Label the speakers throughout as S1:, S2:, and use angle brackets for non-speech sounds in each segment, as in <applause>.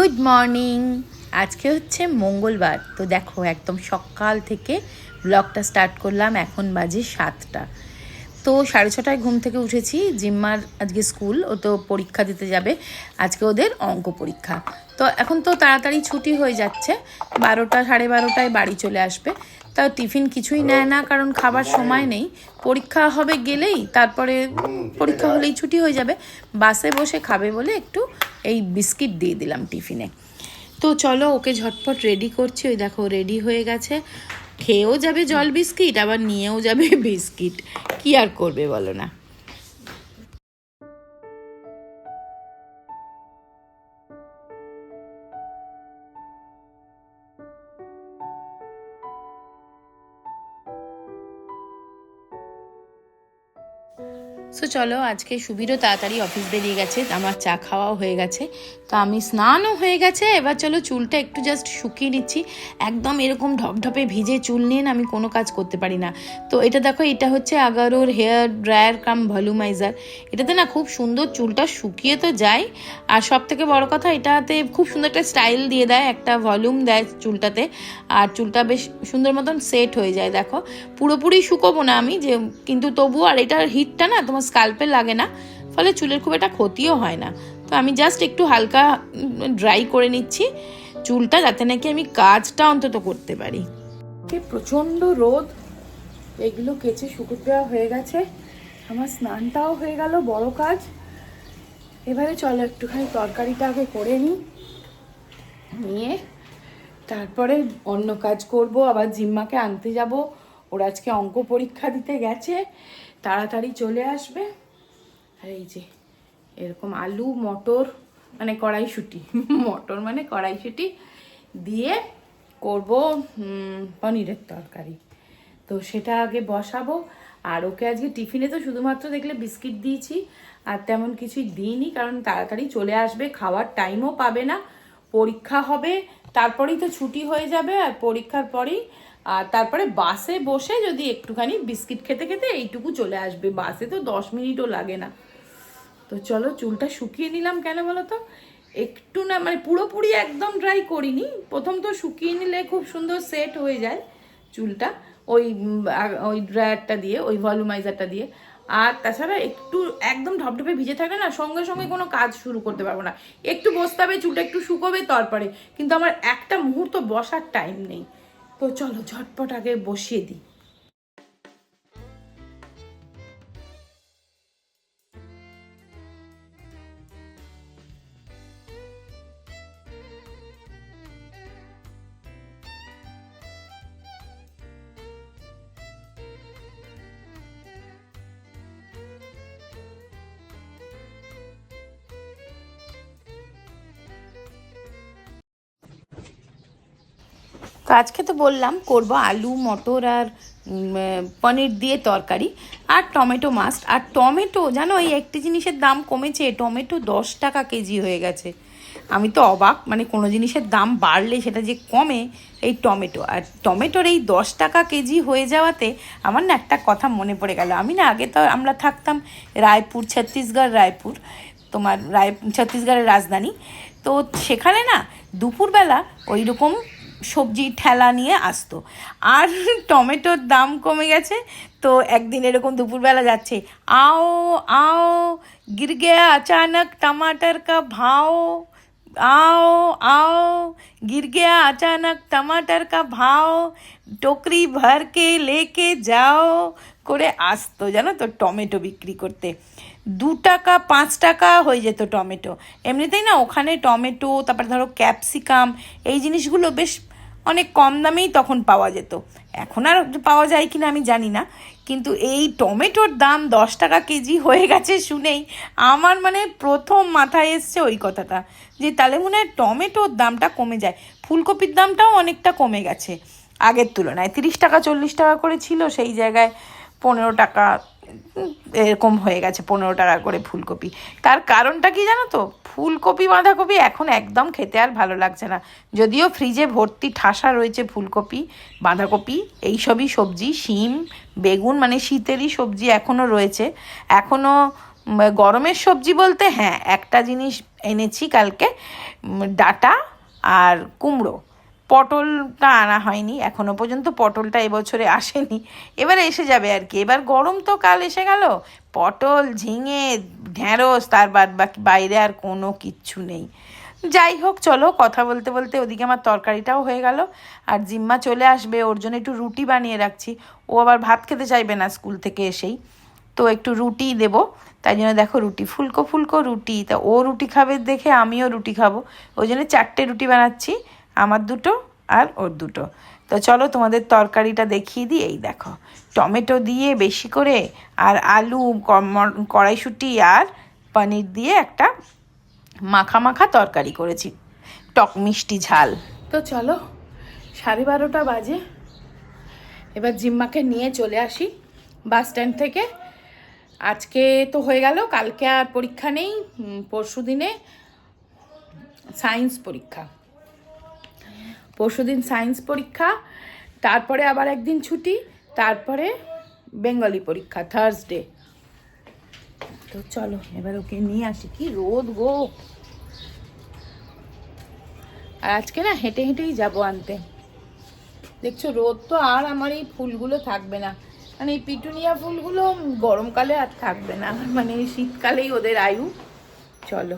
S1: Good morning. আজকে হচ্ছে মঙ্গলবার। তো দেখো, একদম সকাল থেকে ব্লগটা স্টার্ট করলাম, এখন বাজে সাতটা। তো সাড়ে ছটায় ঘুম থেকে উঠেছি। জিম্মার আজকে স্কুল, ও তো পরীক্ষা দিতে যাবে। আজকে ওদের অঙ্ক পরীক্ষা। তো এখন তো তাড়াতাড়ি ছুটি হয়ে যাচ্ছে। বারোটা, সাড়ে বারোটায় বাড়ি চলে আসবে। তা টিফিন কিছুই নেয় না, কারণ খাবার সময় নেই। পরীক্ষা হবে গেলেই তারপরে পরীক্ষা হলেই ছুটি হয়ে যাবে। বাসে বসে খাবে বলে একটু এই বিস্কিট দিয়ে দিলাম টিফিনে। তো চলো ওকে ঝটপট রেডি করছি। ওই দেখো রেডি হয়ে গেছে। খেয়েও যাবে জল বিস্কিট, আবার নিয়েও যাবে <laughs> বিস্কিট। কি আর করবে বলো না? সো চলো, আজকে সুবিরও তাড়াতাড়ি অফিস বেরিয়ে গেছে। আমার চা খাওয়াও হয়ে গেছে। তো আমি স্নানও হয়ে গেছে। এবার চলো, চুলটা একটু জাস্ট শুকিয়ে নিচ্ছি। একদম এরকম ঢপঢপে ভিজে চুল নিয়ে না আমি কোনো কাজ করতে পারি না। তো এটা দেখো, এটা হচ্ছে আগারোর হেয়ার ড্রায়ার কাম ভলিউমাইজার। এটাতে না খুব সুন্দর চুলটা শুকিয়ে তো যায়। আর সব থেকে বড় কথা, এটাতে খুব সুন্দর একটা স্টাইল দিয়ে দেয়, একটা ভলিউম দেয় চুলটাতে। আর চুলটা বেশ সুন্দর মতন সেট হয়ে যায়, দেখো। পুরোপুরি শুকোবো না আমি, যে কিন্তু তবু আর এটার হিটটা না তোমার স্কাল্পে লাগে না, ফলে চুলের খুব একটা ক্ষতিও হয় না। তো আমি জাস্ট একটু হালকা ড্রাই করে নিচ্ছি। চুলটা যাতে নাকি আমি কাজটা অন্তত করতে পারি। প্রচণ্ড রোদ। এগুলো কেচে শুকুর দেওয়া হয়ে গেছে। আমার স্নানটাও হয়ে গেল, বড় কাজ। এবারে চলো একটুখানি তরকারিটা আগে করে নিই। নিয়ে তারপরে অন্য কাজ করব। আবার জিম্মাকে আনতে যাব। ওরা আজকে অঙ্ক পরীক্ষা দিতে গেছে। তাড়াতাড়ি চলে আসবে। আর এই যে, এরকম আলু, মটর মানে কড়াইশুটি, <laughs> মটর মানে কড়াইশুটি দিয়ে করব পনিরের তরকারি। তো সেটা আগে বসাবো। আর ওকে আজকে টিফিনে তো শুধুমাত্র দেখলে বিস্কিট দিয়েছি, আর তেমন কিছুই দিইনি, কারণ তাড়াতাড়ি চলে আসবে, খাওয়ার টাইমও পাবে না, পরীক্ষা হবে, তারপরেই তো ছুটি হয়ে যাবে, আর পরীক্ষার পরেই আর তারপরে বাসে বসে যদি একটুখানি বিস্কিট খেতে খেতে এইটুকু চলে আসবে। বাসে তো দশ মিনিটও লাগে না। তো চলো চুলটা শুকিয়ে নিলাম কেন বলো তো? একটু না মানে পুরোপুরি একদম ড্রাই করিনি। প্রথম তো শুকিয়ে নিলে খুব সুন্দর সেট হয়ে যায় চুলটা। ওই ওই ড্রায়ারটা দিয়ে, ওই ভলিউমাইজারটা দিয়ে। আর তাছাড়া একটু, একদম ঢপঢপে ভিজে থাকলে না সঙ্গে সঙ্গে কোনো কাজ শুরু করতে পারব না। একটু বসতে হবে, চুলটা একটু শুকোবে তারপরে। কিন্তু আমার একটা মুহূর্ত বসার টাইম নেই। তো চলো ঝটপট আগে বসিয়ে দিই। তো আজকে তো বললাম করব আলু, মটর আর পনির দিয়ে তরকারি আর টমেটো মাস্ট আর টমেটো, জানো এই একটি জিনিসের দাম কমেছে, টমেটো দশ টাকা কেজি হয়ে গেছে। আমি তো অবাক মানে কোনো জিনিসের দাম বাড়লে সেটা যে কমে এই টমেটো। আর টমেটোর এই দশ টাকা কেজি হয়ে যাওয়াতে আমার না একটা কথা মনে পড়ে গেল। আমি না আগে তো আমরা থাকতাম রায়পুর, ছত্তিশগড় রায়পুর, তোমার রায়, ছত্তিশগড়ের রাজধানী। তো সেখানে না দুপুরবেলা ওই রকম সবজি ঠেলা নিয়ে আসতো। আর টমেটোর দাম কমে গেছে, তো একদিন এরকম দুপুরবেলা যাচ্ছে, আও আও, গির গেয়া, আচানক টমাটার কা ভাও। आओ आओ गिर गया अचानक टमाटर का भाव टोकरी भर के लेके যাও করে আসতো জানো তো টমেটো বিক্রি করতে দু টাকা পাঁচ টাকা হয়ে যেত টমেটো এমনিতেই না ওখানে টমেটো তারপরে ধরো ক্যাপসিকাম এই জিনিসগুলো বেশ অনেক কম দামেই তখন পাওয়া যেত এখন আর পাওয়া যায় কিনা আমি জানি না কিন্তু এই টমেটোর দাম দশ টাকা কেজি হয়ে গেছে শুনেই আমার মানে প্রথম মাথায় এসছে ওই কথাটা, যে তাহলে মনে হয় টমেটোর দামটা কমে যায়। ফুলকপির দামটাও অনেকটা কমে গেছে। আগের তুলনায় তিরিশ টাকা, চল্লিশ টাকা করে ছিল, সেই জায়গায় পনেরো টাকা এরকম হয়ে গেছে পনেরো টাকা করে ফুলকপি। তার কারণটা কি জানো তো? ফুলকপি, বাঁধাকপি এখন একদম খেতে আর ভালো লাগছে না। যদিও ফ্রিজে ভর্তি ঠাসা রয়েছে ফুলকপি, বাঁধাকপি, এইসবই সবজি, শিম, বেগুন মানে শীতেরই সবজি এখনও রয়েছে। এখনও গরমের সবজি বলতে হ্যাঁ একটা জিনিস এনেছি কালকে ডাটা আর কুমড়ো। পটলটা আনা হয়নি, এখনও পর্যন্ত পটলটা এবছরে আসেনি। এবারে এসে যাবে আর কি। এবার গরম তো কাল এসে গেল। পটল, ঝিঙে ঢ্যাঁড়স তার বাদ বাকি বাইরে আর কোনো কিচ্ছু নেই। যাই হোক, চলো কথা বলতে বলতে ওদিকে আমার তরকারিটাও হয়ে গেল। আর জিম্মা চলে আসবে, ওর জন্য একটু রুটি বানিয়ে রাখছি। ও আবার ভাত খেতে চাইবে না স্কুল থেকে এসেই। তো একটু রুটি দেব। তাই জন্য দেখো রুটি, ফুলকো ফুলকো রুটি। তা ও রুটি খাবে দেখে আমিও রুটি খাব। ওই জন্য চারটে রুটি বানাচ্ছি। আমার দুটো আর ওর দুটো। তো চলো তোমাদের তরকারিটা দেখিয়ে দিই, এই দেখো। টমেটো দিয়ে বেশি করে আর আলু কড়াইশুঁটি আর পনির দিয়ে একটা মাখা মাখা তরকারি করেছি। টক মিষ্টি ঝাল। তো চলো, সাড়ে বারোটা বাজে। এবার জিম্মাকে নিয়ে চলে আসি বাস স্ট্যান্ড থেকে। আজকে তো হয়ে গেল, কালকে আর পরীক্ষা নেই পরশু দিনে সায়েন্স পরীক্ষা। পরশুদিন সায়েন্স পরীক্ষা, তারপরে আবার একদিন ছুটি, তারপরে বেঙ্গলি পরীক্ষা থার্সডে তো চলো, এবার ওকে নিয়ে আসি। কি রোদ গো। আর আজকে না হেঁটে হেঁটেই যাব আনতে। দেখছ, রোদ তো আর আমার এই ফুলগুলো থাকবে না। মানে এই পিটুনিয়া ফুলগুলো গরমকালে আর থাকবে না। মানে শীতকালেই ওদের আয়ু। চলো।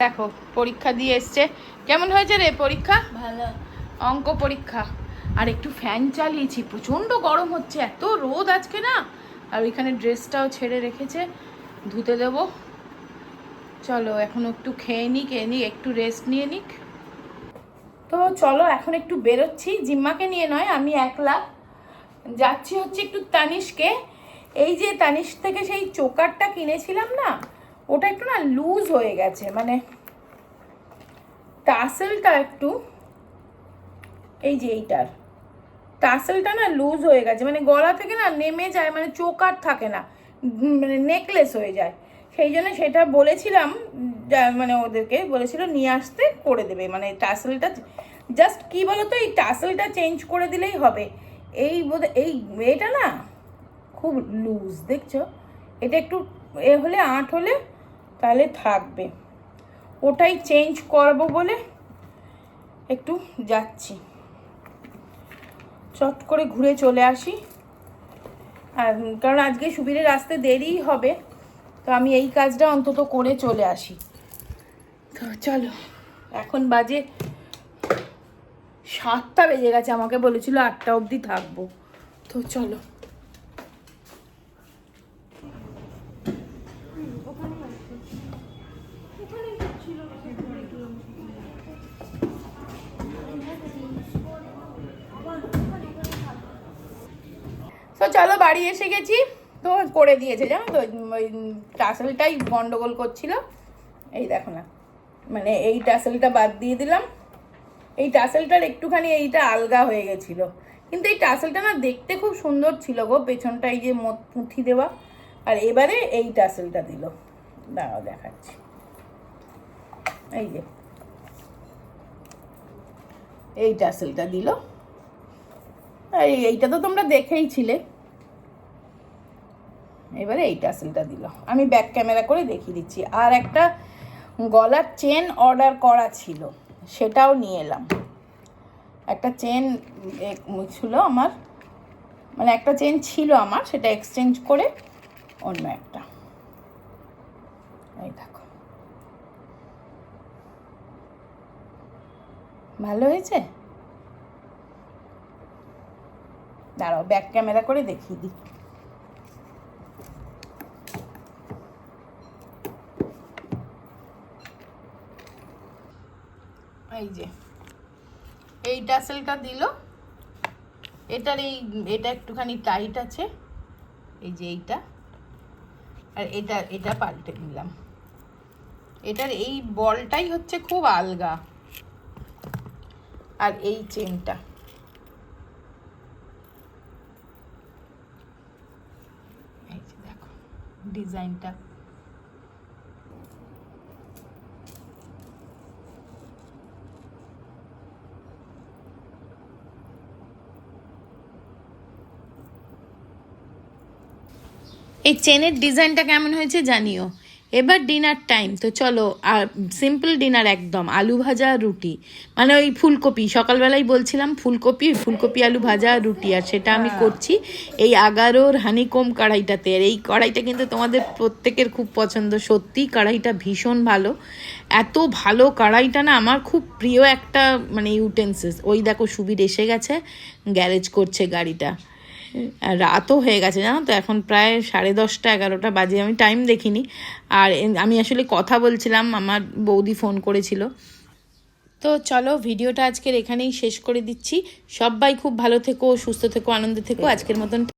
S1: দেখো, পরীক্ষা দিয়ে এসছে। কেমন হয়েছে রে পরীক্ষা?
S2: ভালো।
S1: অঙ্ক পরীক্ষা। আর একটু ফ্যান চালিয়েছি, প্রচণ্ড গরম হচ্ছে, এত রোদ আজকে না। আর ওইখানে ড্রেসটাও ছেড়ে রেখেছে, ধুতে দেব। চলো, এখন একটু খেয়ে নিক খেয়ে নিক একটু রেস্ট নিয়ে নিক। তো চলো, এখন একটু বেরোচ্ছি, জিম্মাকে নিয়ে নয়, আমি একলা। যাচ্ছি হচ্ছে একটু তানিশকে। এই যে তানিশ থেকে সেই চোকারটা কিনেছিলাম না, ওটা একটু না লুজ হয়ে গেছে মানে টাসেলটা একটু। এই যে এইটার। টাসেলটা না লুজ হয়ে গেছে মানে গলা থেকে না নেমে যায় মানে চোকার থাকে না মানে নেকলেস হয়ে যায়। সেই জন্য সেটা বলেছিলাম মানে ওদেরকে বলেছিল নিয়ে আসতে করে দেবে মানে টাসেলটা জাস্ট কি বলতো, এই টাসেলটা চেঞ্জ করে দিলেই হবে। এই বোধ, এই এটা না খুব লুজ দেখছ? এটা একটু এ হলে, আট হলে তাহলে থাকবে। ওটাই চেঞ্জ করব বলে একটু যাচ্ছি। চট করে ঘুরে চলে আসি। আর কারণ আজকে সুবিরের আসতে দেরিই হবে, তো আমি এই কাজটা অন্তত করে চলে আসি। তো চলো, এখন বাজে সাতটা বেজে গেছে, আমাকে বলেছিল আটটা অবধি থাকব। তো চলো। বাড়ি এসে গেছি, তো করে দিয়েছে জানো তো, ওই টাসেলটাই গন্ডগোল করছিল। এই দেখো না মানে এই টাসেলটা বাদ দিয়ে দিলাম। এই টাসেলটার একটুখানি এইটা আলগা হয়ে গেছিল। কিন্তু এই টাসেলটা না দেখতে খুব সুন্দর ছিল গো পেছনটা এই যে পুঁথি দেওয়া। আর এবারে এই টাসেলটা দিল। দাঁড়াও দেখাচ্ছি। এই যে, এই টাসেলটা দিল। এইটা তো তোমরা দেখেই ছিলে। এবারে এই টাসেলটা দিল। আমি ব্যাক ক্যামেরা করে দেখিয়ে দিচ্ছি। আর একটা গলার চেন অর্ডার করা ছিল, সেটাও নিয়ে এলাম। একটা চেন ছিল আমার মানে একটা চেন ছিল আমার, সেটা এক্সচেঞ্জ করে অন্য একটা। এই দেখো। ভালো হয়েছে? দাঁড়াও ব্যাক ক্যামেরা করে দেখিয়ে দিই। এই যে, এই টাসেলটা দিল। এটার এই, এটা একটুখানি টাইট আছে। এই যে এইটা। আর এটা এটা পাল্টে নিলাম এটার এই বলটাই হচ্ছে খুব আলগা। আর এই চেনটা এই যে দেখো ডিজাইনটা এই চেনের ডিজাইনটা কেমন হয়েছে জানিও। এবার ডিনার টাইম তো চলো আর সিম্পল ডিনার একদম আলু ভাজা আর রুটি। মানে ওই ফুলকপি সকালবেলাই বলছিলাম ফুলকপি ফুলকপি আলু ভাজা আর রুটি আর সেটা আমি করছি এই আগারোর হানিকম কড়াইটাতে। আর এই কড়াইটা কিন্তু তোমাদের প্রত্যেকের খুব পছন্দ সত্যি কড়াইটা ভীষণ ভালো। এত ভালো কড়াইটা না আমার খুব প্রিয় একটা মানে ইউটেন্সিস ওই দেখো সুবির এসে গেছে গ্যারেজ করছে গাড়িটা। রাতও হয়ে গেছে, জানো তো? এখন প্রায় সাড়ে দশটা, এগারোটা বাজে, আমি টাইম দেখিনি। আর আমি আসলে কথা বলছিলাম, আমার বৌদি ফোন করেছিল। তো চলো, ভিডিওটা আজকের এখানেই শেষ করে দিচ্ছি। সবাই খুব ভালো থেকো, সুস্থ থেকো, আনন্দে থেকো। আজকের মতন